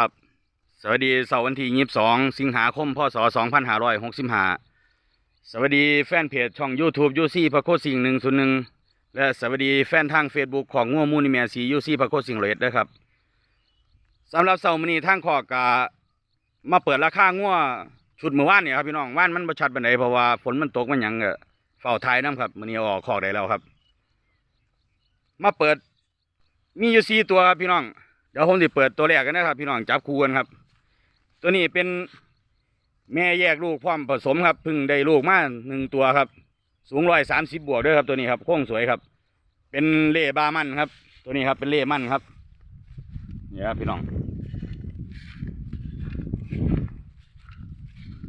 ครับ สวัสดีเสาร์วันที่ยี่สิบสองสิงหาคมพศสองพันห้าร้อยหกสิบห้าสวัสดีแฟนเพจช่อง YouTube ยูซี่พระโคสิงหนึ่งศูนย์หนึ่งและสวัสดีแฟนทาง Facebook ของง่วมูนิเมียสียูซี่พระโคสิงเลดนะครับสำหรับเสาร์มื้อนี้ทางขอกามาเปิดราคาง่วชุดเมื่อวานเนี่ยครับพี่น้องว่านมันประชัดบันไดเพราะว่าฝนมันตกมันหยังเออเฝ้าทายน้ำครับมื้อนี้อออกขอกได้แล้วครับ มาเปิดมีอยู่สี่ตัวครับพี่น้อง เดี๋ยวผมจะเปิดตัวแรกกันนะครับ พี่น้องจับคู่กันครับ ตัวนี้เป็นแม่แยกลูกพร้อมผสมครับพึ่งได้ลูกมาหนึ่งตัวครับ สูงร้อยสามสิบบวกด้วยครับตัวนี้ครับโค้งสวยครับ เป็นเล่บามันครับ ตัวนี้ครับเป็นเล่มันครับเนี่ครับพี่น้อง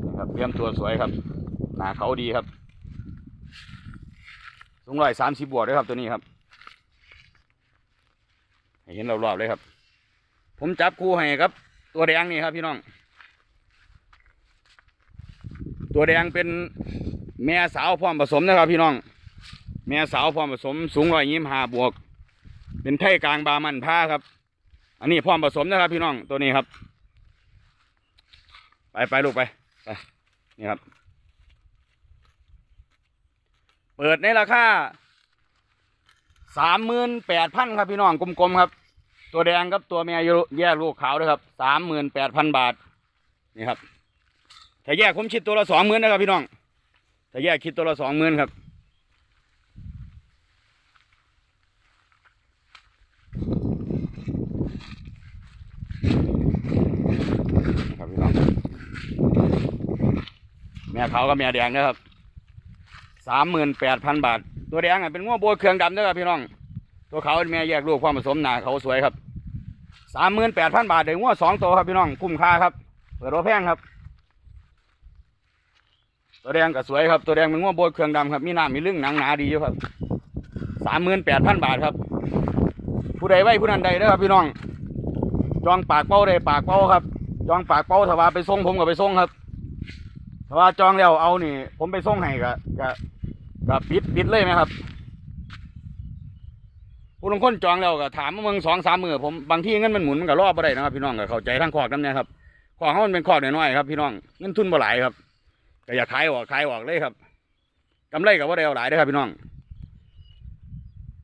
นะครับเตรียมตัวสวยครับ หนาเขาดีครับสูงร้อยสามสิบบวกด้วยครับตัวนี้ครับให้เห็นรอบๆเลยครับ ผมจับคู่ให้ครับ ตัวแดงนี่ครับพี่น้อง ตัวแดงเป็นแม่สาวพร้อมผสมนะครับพี่น้อง แม่สาวพร้อมผสม สูงร้อยยี่ห้าบวก เป็นไทยกลางบามันผ้าครับ อันนี้พร้อมผสมนะครับพี่น้องตัวนี้ครับ ไปไปลูกไปไปนี่ครับ เปิดในราคาสามหมื่นแปดพันครับพี่น้องกลมๆครับ ตัวแดงครับตัวแม่แยกลูกขาวด้วยครับสามหมื่นแปดพันบาทนี่ครับถ้าแยกผมคิดตัวละสองหมื่นนะครับพี่น้องถ้าแยกคิดตัวละสองหมื่นครับครับพี่น้องแม่ขาวกับแม่แดงนะครับสามหมื่นแปดพันบาท ตัวแดงอะเป็นง้วโบยเครื่องดำนะครับพี่น้อง ตัวเขาเป็นแม่แยกลูกความผสมหนาเขาสวยครับ สามหมื่นแปดพันบาทเดี๋ยวงัวสองตัวครับพี่น้องคุ้มค่าครับเปิดรถแพงครับ ตัวแดงก็สวยครับตัวแดงเป็นงัวโบยเครื่องดำครับมีหน้ามีเรื่องหนังหนาดีอยู่ครับสามหมื่นแปดพันบาทครับ ผู้ใดไว้ผู้นั้นใดนะครับพี่น้อง จองปากเป้าได้ปากเป้าครับ จองปากเป้าถ้าว่าไปส่งผมก็ไปส่งครับถ้าว่าจองแล้วเอานี่ ผมไปส่งให้ก็ก็ก็ปิดปิดเลยไหมครับ ผู้ลงคนจองแล้วก็ถามมาเมืองสองสามมือผมบางที่เงินมันหมุนมันก็รอบบ่ได้นะครับ พี่น้องก็เข้าใจทั้งขอกน้ำเนี่ยครับขอกเขามันเป็นขอกน้อยๆครับพี่น้องเงินทุนบ่หลายครับก็อย่าขายออกขายออกเลยครับกำไรกับว่าได้เอาหลายเด้ครับพี่น้อง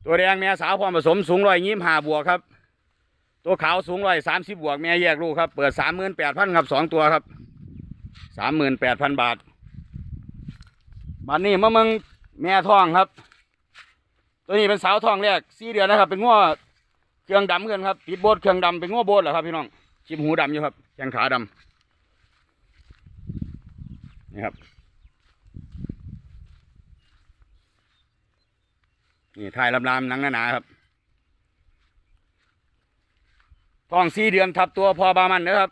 ตัวแดงแม่สาวความผสมสูงร้อยยี่ห้าบวกครับ ตัวขาวสูงร้อยสามสิบบวกแม่แยกลูกครับเปิดสามหมื่นแปดพันครับสองตัวครับสามหมื่นแปดพันบาทบัดนี้มาเมืองแม่ท้องครับ ตัวนี้เป็นสาวทองแรกสี่เดือนนะครับ เป็นง้อเครื่องดำเกินครับปิดโบสเครื่องดำเป็นง้อโบสเหรอครับพี่น้องชิมหูดำอยู่ครับแขนขาดำนี่ครับนี่ถ่ายลำลำๆหนังหนาๆครับทองสี่เดือนทับตัวพอบามันนะครับ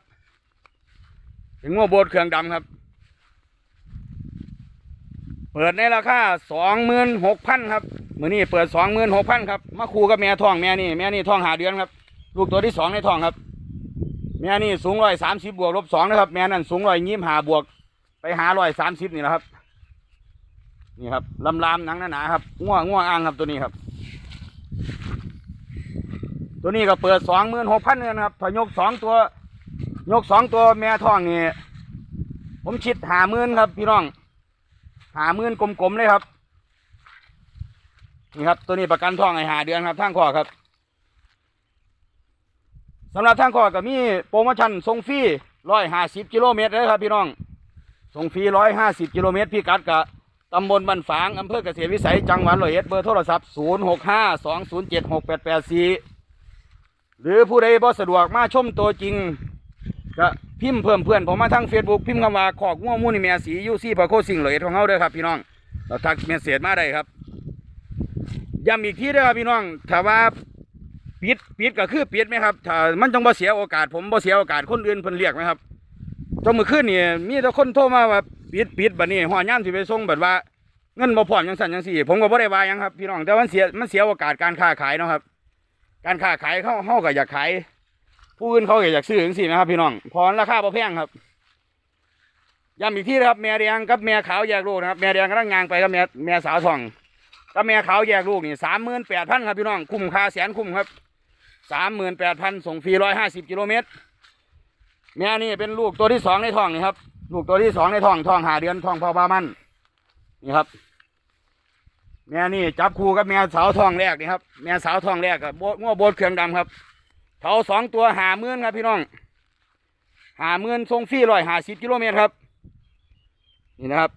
เป็นง้อโบสเครื่องดำครับ เปิดในราคาสองหมื่นหกพันครับมือนี้เปิดสองหมื่นหกพันครับมาคูกับแม่ทองแม่นี่แม่นี่ทองหาเดือนครับ ลูกตัวที่สองในทองครับ แม่นี่สูงร้อยสามสิบบวกลบสองนะครับ แม่นั่นสูงร้อยยี่สิบห้าบวก ไปหาร้อยสามสิบนี่แหละครับ นี่ครับลำลามหนังหนาๆครับง่วงง่วงอ่างครับตัวนี้ครับ ตัวนี้ก็เปิดสองหมื่นหกพันเงินครับถ้ายกสองตัวยกสองตัวแม่ทองนี่ผมชิดหาหมื่นครับพี่น้อง หาหมื่นกลมๆเลยครับ นี่ครับ ตัวนี้ประกันทองไอหาเดือนครับทางคอครับสำหรับทางคอก็มีโปรโมชั่นส่งฟรีร้อยห้าสิบกิโลเมตรเลยครับ พี่น้องส่งฟรีร้อยห้าสิบกิโลเมตรพี่กัดกะตำบลบันฝางอำเภอเกษตรวิสัยจังหวัดร้อยเอ็ดเบอร์โทรศัพท์ศูนย์หกห้าสองศูนย์เจ็ดหกแปดแปดสี่หรือผู้ใดบ่สะดวกมาชมตัวจริงก็ พิมพ์เพิ่มเพื่อนผมมาทางเฟซบุ๊กพิมพ์คำว่าขอกง่วมูนี่แม่สียูซี่พะโคสิงเหลยของเขาเด้อครับพี่น้องเราทักเมสเซจมาได้ครับย้ำอีกทีเด้อครับพี่น้องถ้าว่าปิดปิดก็คือปิดไหมครับถ้ามันต้องบ่เสียโอกาส ผมบ่เสียโอกาสคนอื่นเพิ่นเรียกไหมครับจนเมื่อคืนนี่มีแต่คนโทรมาว่าปิดปิดบัดนี้หัวย่ามสิไปส่งแบบว่าเงินบ่พร้อมจังสั่นจังสี่ ผมก็บ่ได้ว่าหยังครับพี่น้องแต่มันเสียมันเสียโอกาสการค้าขายเนาะครับ การค้าขายเขาเฮาก็อยากขาย ผู้อื่นเขาก็อยากซื้อจังซี่นะครับ พี่น้องพอราคาบ่แพงครับย้ำอีกทีนะครับแม่แดงกับแม่ขาวแยกลูกนะครับแม่แดงกำลังงางไปกับแม่แม่สาวทองกับแม่ขาวแยกลูกนี่สามหมื่นแปดพันครับพี่น้องคุ้มค่าแสนคุ้มครับสามหมื่นแปดพันส่งฟรีร้อยห้าสิบกิโลเมตรแม่นี่เป็นลูกตัวที่สองในท้องนี่ครับลูกตัวที่สองในท้องท้องหาเดือนท้องพอประมันนี่ครับแม่นี่จับคู่กับแม่สาวท้องแรกนี่ครับแม่สาวท้องแรกกับโบง้อโบดเครื่องดำครับ เขาสองตัวหาหมื่อนครับพี่น้องหาหมื่นทรงฟรีร้อยหาสิบกิโลเมตรครับนี่นะครับ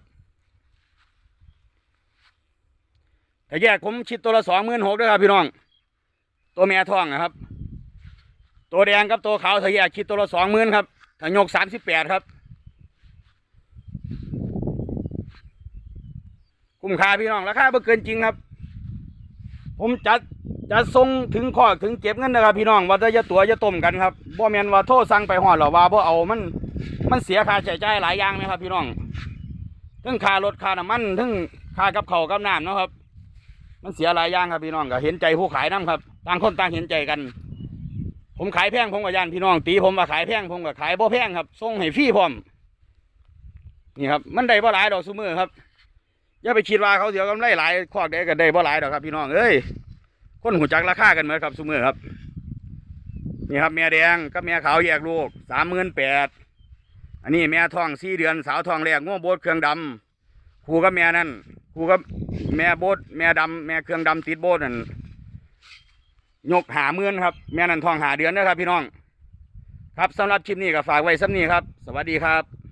ถ้าแยกผมชิดตัวละสองหมื่นหกด้วยครับพี่น้อง ตัวแม่ท้องนะครับ ตัวแดงกับตัวขาวถ้าแยกคิดตัวละสองหมื่นครับถ้ายกสามสิบแปดครับ คุ้มค่าพี่น้องราคาบ่เกินจริงครับ ผมจัด จะส่งถึงข้อถึงเก็บเงินนะครับพี่น้องว่าจะตัวจะต้มกันครับบ่แมนว่าโทษสั่งไปหอดหรอว่าบ่เอามันมันเสียค่าใช้จ่ายหลายอย่างนะครับ พี่น้องทั้งค่ารถค่าน้ำมันทั้งค่ากับเขากับน้ำเนาะครับ มันเสียหลายอย่างครับพี่น้องก็เห็นใจผู้ขายน้ครับต่างคนต่างเห็นใจกัน ผมขายแพงผมกับยานพี่น้องตีผมว่าขายแพงผมก็ขายบ่แพงครับส่งให้ฟรีพร้อมนี่ครับมันได้บ่หลายดอกซุมือครับอย่าไปคิดว่าเขาเสียกำไรหลายคอกได้ก็ได้บ่หลายดอกครับพี่น้องเอ้ย คนหูจักราคากันเหมือนครับซุมือครับ นี่ครับแม่แดงกับแม่ขาวแยกลูกสามหมื่นแปดอันนี้แม่ท้องสี่เดือนสาวท้องแรกง้อโบดเครื่องดำคู่กับแม่นั่นคู่กับแม่โบดแม่ดำแม่เครื่องดำติดโบดนั่นยกหาเมื่นครับ แม่นั่นท้องหาเดือนนะครับพี่น้อง ครับสำหรับคลิปนี้ก็ฝากไว้สักนี้ครับ สวัสดีครับ